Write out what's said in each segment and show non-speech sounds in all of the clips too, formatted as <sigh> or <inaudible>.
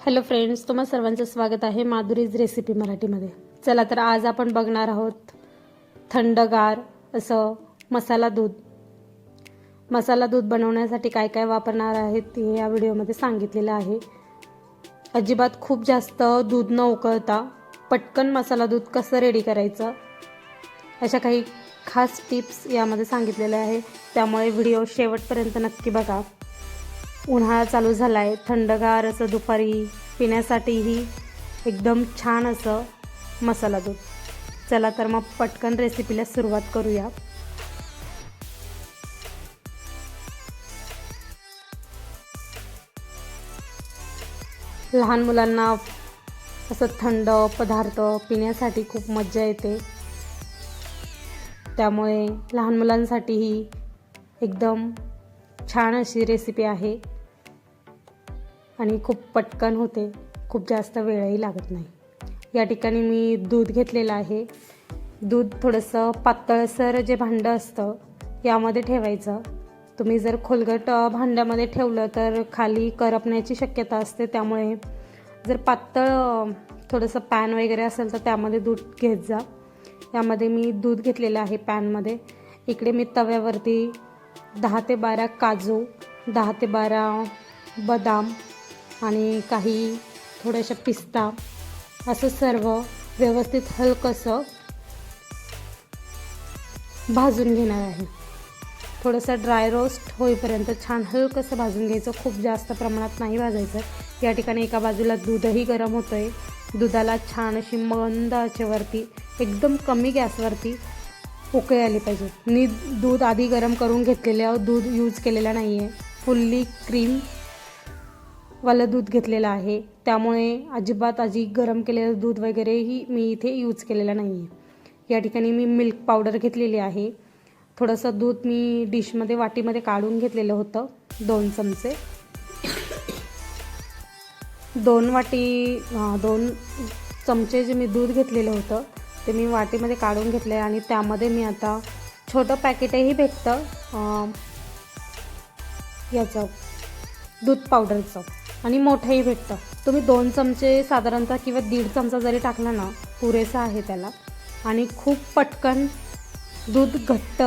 Hello friends तुम्हा सर्वांचं स्वागत आहे माधुरीज रेसिपी मराठीमध्ये. चला तर आज आपण बघणार आहोत थंडगार असं मसाला दूध. मसाला दूध बनवण्यासाठी काय काय वापरणार आहेत ते या व्हिडिओमध्ये सांगितलेलं आहे. अजिबात खूप जास्त दूध न उकळता पटकन मसाला दूध कसं रेडी करायचं अशा काही खास टिप्स यामध्ये सांगितलेल्या आहे. त्यामुळे व्हिडिओ शेवटपर्यंत नक्की बघा. उन्हाळा चालू झाला आहे थंडगार असं दुपारी पिण्यासाठीही एकदम छान असं मसाला दूध. चला तर मग पटकन रेसिपीला सुरुवात करूया. लहान मुलांना असं थंड पदार्थ पिण्यासाठी खूप मज्जा येते. त्यामुळे लहान मुलांसाठीही एकदम छान अशी रेसिपी आहे. आणि खूप पटकन होते. खूप जास्त वेळही लागत नाही. या ठिकाणी मी दूध घेतलेलं आहे. दूध थोडंसं पातळसर जे भांडं असतं यामध्ये ठेवायचं. तुम्ही जर खोलगट भांड्यामध्ये ठेवलं तर खाली करपण्याची शक्यता असते. त्यामुळे जर पातळ थोडंसं पॅन वगैरे असेल तर त्यामध्ये दूध घेत जा. यामध्ये मी दूध घेतलेलं आहे पॅनमध्ये. इकडे मी तव्यावरती दहा ते बारा काजू दहा ते बारा बदाम आणि काही थोड्याशा पिस्ता असं सर्व व्यवस्थित हलकंसं भाजून घेणार आहे. थोडंसं ड्राय रोस्ट होईपर्यंत छान हलकंसं भाजून घ्यायचं. खूप जास्त प्रमाणात नाही भाजायचं. या ठिकाणी एका बाजूला दूधही गरम होतं आहे दुधाला छान अशी मंद आचेवरती एकदम कमी गॅसवरती उकळी आली पाहिजे. मी दूध आधी गरम करून घेतलेलं दूध यूज केलेलं नाही आहे फुल्ली क्रीम वालं दूध घेतलेलं आहे. त्यामुळे अजिबात आजी गरम केलेलं दूध वगैरेही मी इथे यूज केलेलं नाही आहे या ठिकाणी मी मिल्क पावडर घेतलेली आहे. थोडंसं दूध मी डिशमध्ये वाटीमध्ये काढून घेतलेलं होतं दोन चमचे. दोन वाटी दोन चमचे जे मी दूध घेतलेलं होतं ते मी वाटीमध्ये काढून घेतले आणि त्यामध्ये मी आता छोटं पॅकेटही भेटतं याचं दूध पावडरचं आणि मोठंही भेटतं. तुम्ही दोन चमचे साधारणतः किंवा दीड चमचा जरी टाकला ना पुरेसा आहे त्याला. आणि खूप पटकन दूध घट्ट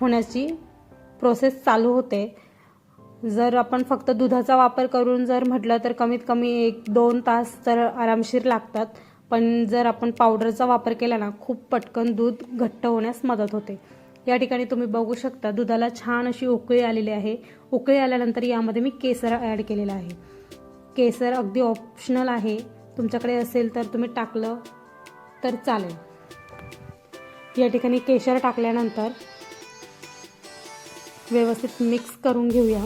होण्याची प्रोसेस चालू होते. जर आपण फक्त दुधाचा वापर करून जर म्हटलं तर कमीत कमी एक दोन तास तर आरामशीर लागतात. पण जर आपण पावडरचा वापर केला ना खूप पटकन दूध घट्ट होण्यास मदत होते. या ठिकाणी तुम्ही बघू शकता दुधाला छान अशी उकळी आलेली आहे. उकळी आल्यानंतर यामध्ये मी केसर ॲड केलेला आहे. केसर अगदी ऑप्शनल आहे. तुमच्याकडे असेल तर तुम्ही टाकलं तर चालेल. या ठिकाणी केशर टाकल्यानंतर व्यवस्थित मिक्स करून घेऊया.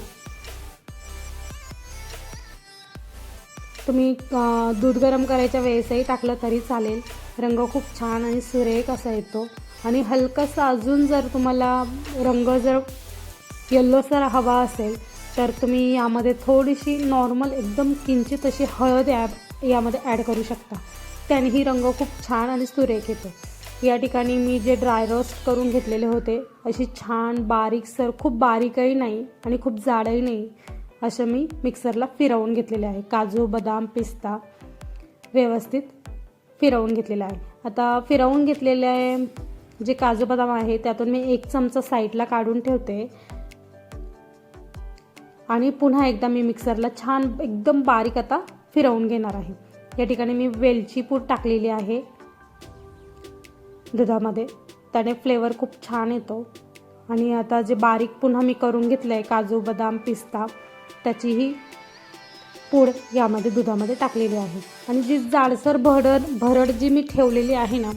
तुम्ही दूध गरम करायच्या वेळेसही टाकलं तरी चालेल. रंग खूप छान आणि सुरेख असा येतो. आणि हलकंसं अजून जर तुम्हाला रंग जर येल्लोसर हवा असेल तर तुम्ही यामध्ये थोडीशी नॉर्मल एकदम किंचित अशी हळद ॲब यामध्ये ॲड करू शकता. त्यानेही रंग खूप छान आणि सुरेख येतो. या ठिकाणी मी जे ड्राय रोस्ट करून घेतलेले होते अशी छान बारीक सर खूप बारीकही नाही आणि खूप जाडही नाही असं मी मिक्सरला फिरवून घेतलेले आहे. काजू बदाम पिस्ता व्यवस्थित फिरवून घेतलेलं आहे. आता फिरवून घेतलेले जे काजू बदाम आहे त्यातून मी एक चमचा साईडला काढून ठेवते. आणि पुन्हा एकदा मी मिक्सरला छान एकदम बारीक आता फिरवून घेणार आहे. या ठिकाणी मी वेलची पूड टाकलेली आहे. दुधामध्ये. त्याने फ्लेवर खूप छान येतो. आणि आता जे बारीक पुन्हा मी करून घेतलं आहे काजू बदाम पिस्ता त्याचीही पूड यामध्ये दुधामध्ये टाकलेली आहे. आणि जी जाडसर भरड भरड जी मी ठेवलेली आहे ना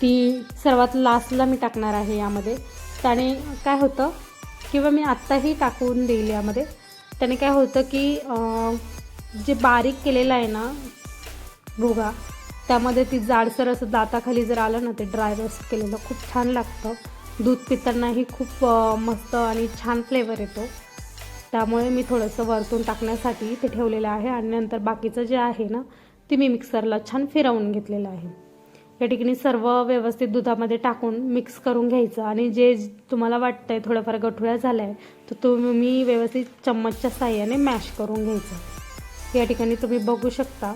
ती सर्वात लास्टला मी टाकणार आहे यामध्ये. त्याने काय होतं किंवा मी आत्ताही टाकून देईल यामध्ये. त्याने काय होतं की जे बारीक केलेलं आहे ना भुगा त्यामध्ये ती जाडसर असं दाताखाली जर आलं ना ते ड्राय रोस्ट केलेलं खूप छान लागतं. दूध पितानाही खूप मस्त आणि छान फ्लेवर येतो. त्यामुळे मी थोडंसं वरतून टाकण्यासाठी ते ठेवलेलं आहे आणि नंतर बाकीचं जे आहे ना ते मी मिक्सरला छान फिरवून घेतलेलं आहे. या ठिकाणी सर्व व्यवस्थित दुधामध्ये टाकून मिक्स करून घ्यायचं. आणि जे तुम्हाला वाटतंय थोडंफार गठुळ्या झाल्या आहे तर तुम्ही व्यवस्थित चम्मचच्या साह्याने मॅश करून घ्यायचं. या ठिकाणी तुम्ही बघू शकता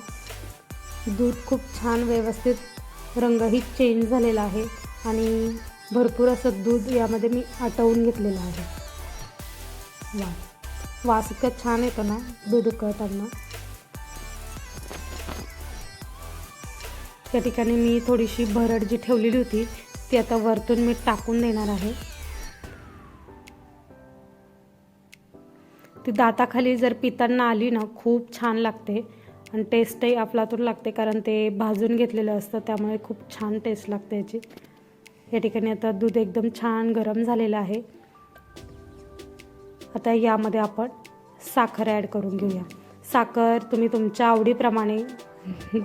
दूध खूप छान व्यवस्थित रंगही चेंज झालेला आहे. आणि भरपूर असं दूध यामध्ये मी आटवून घेतलेलं आहे. वा वास इतका छान येतो ना दूध उकळताना त्या ठिकाणी मी थोडीशी भरड जी ठेवलेली होती ती आता वरतून मी टाकून देणार आहे. ती दाताखाली जर पितांना आली ना खूप छान लागते आणि टेस्टही अफलातून लागते कारण ते भाजून घेतलेलं असतं त्यामुळे खूप छान टेस्ट लागते याची. या ठिकाणी आता दूध एकदम छान गरम झालेलं आहे. आता यामध्ये आपण साखर ॲड करून घेऊया. साखर तुम्ही तुमच्या आवडीप्रमाणे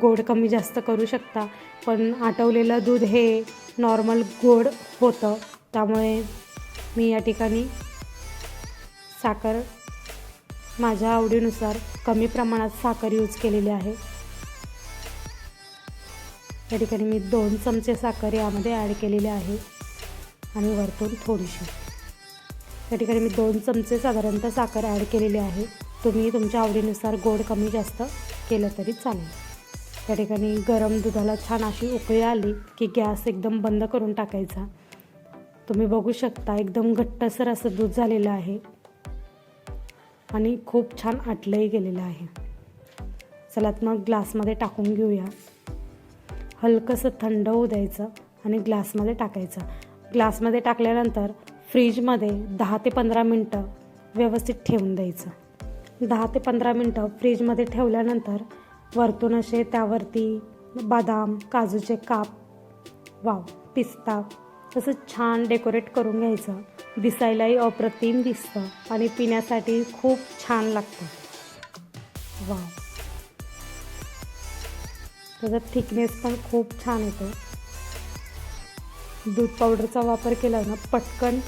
गोड कमी जास्त करू शकता पण आटवलेलं दूध हे नॉर्मल गोड होतं. त्यामुळे मी या ठिकाणी साखर माझ्या आवडीनुसार कमी प्रमाणात साखर यूज केलेली आहे. या ठिकाणी मी दोन चमचे साखर यामध्ये ॲड केलेले आहे आणि वरतून थोडीशी. या ठिकाणी मी दोन चमचे साधारणतः साखर ॲड केलेली आहे. तुम्ही तुमच्या आवडीनुसार गोड कमी जास्त केलं तरी चालेल. त्या ठिकाणी गरम दुधाला छान अशी उकळी आली की गॅस एकदम बंद करून टाकायचा. तुम्ही बघू शकता एकदम घट्टसर असं दूध झालेलं आहे. आणि खूप छान आटलंही गेलेलं आहे. चलात मग ग्लासमध्ये टाकून घेऊया. हलकंसं थंड होऊ द्यायचं आणि ग्लासमध्ये टाकायचं. ग्लासमध्ये टाकल्यानंतर फ्रीजमध्ये दहा ते पंधरा मिनटं व्यवस्थित ठेवून द्यायचं. दहा ते पंधरा मिनटं फ्रीजमध्ये ठेवल्यानंतर वरतून असे त्यावरती बदाम काजूचे काप वाव पिस्ता तसं छान डेकोरेट करून घ्यायचं. दिसायलाही अप्रतिम दिसतं आणि पिण्यासाठी खूप छान लागतं. वाव. त्याचा थिकनेस पण खूप छान येतो. दूध पावडरचा वापर केला ना पटकन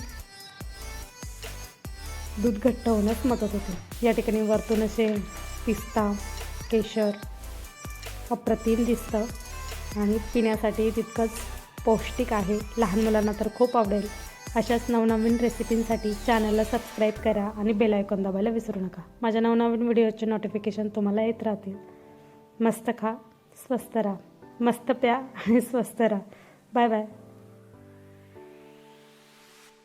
दूध घट्ट होण्यास मदत होते. या ठिकाणी वरतून असे पिस्ता केशर अप्रतिम दिसतं. आणि पिण्यासाठी तितकंच पौष्टिक आहे. लहान मुलांना तर खूप आवडेल. अशाच नवनवीन रेसिपींसाठी चॅनलला सबस्क्राईब करा आणि बेल आयकॉन दाबायला विसरू नका. माझ्या नवनवीन व्हिडिओचे नोटिफिकेशन तुम्हाला येत राहतील. मस्त खा स्वस्त राहा. मस्त प्या आणि <laughs> स्वस्त राहा. Bye bye.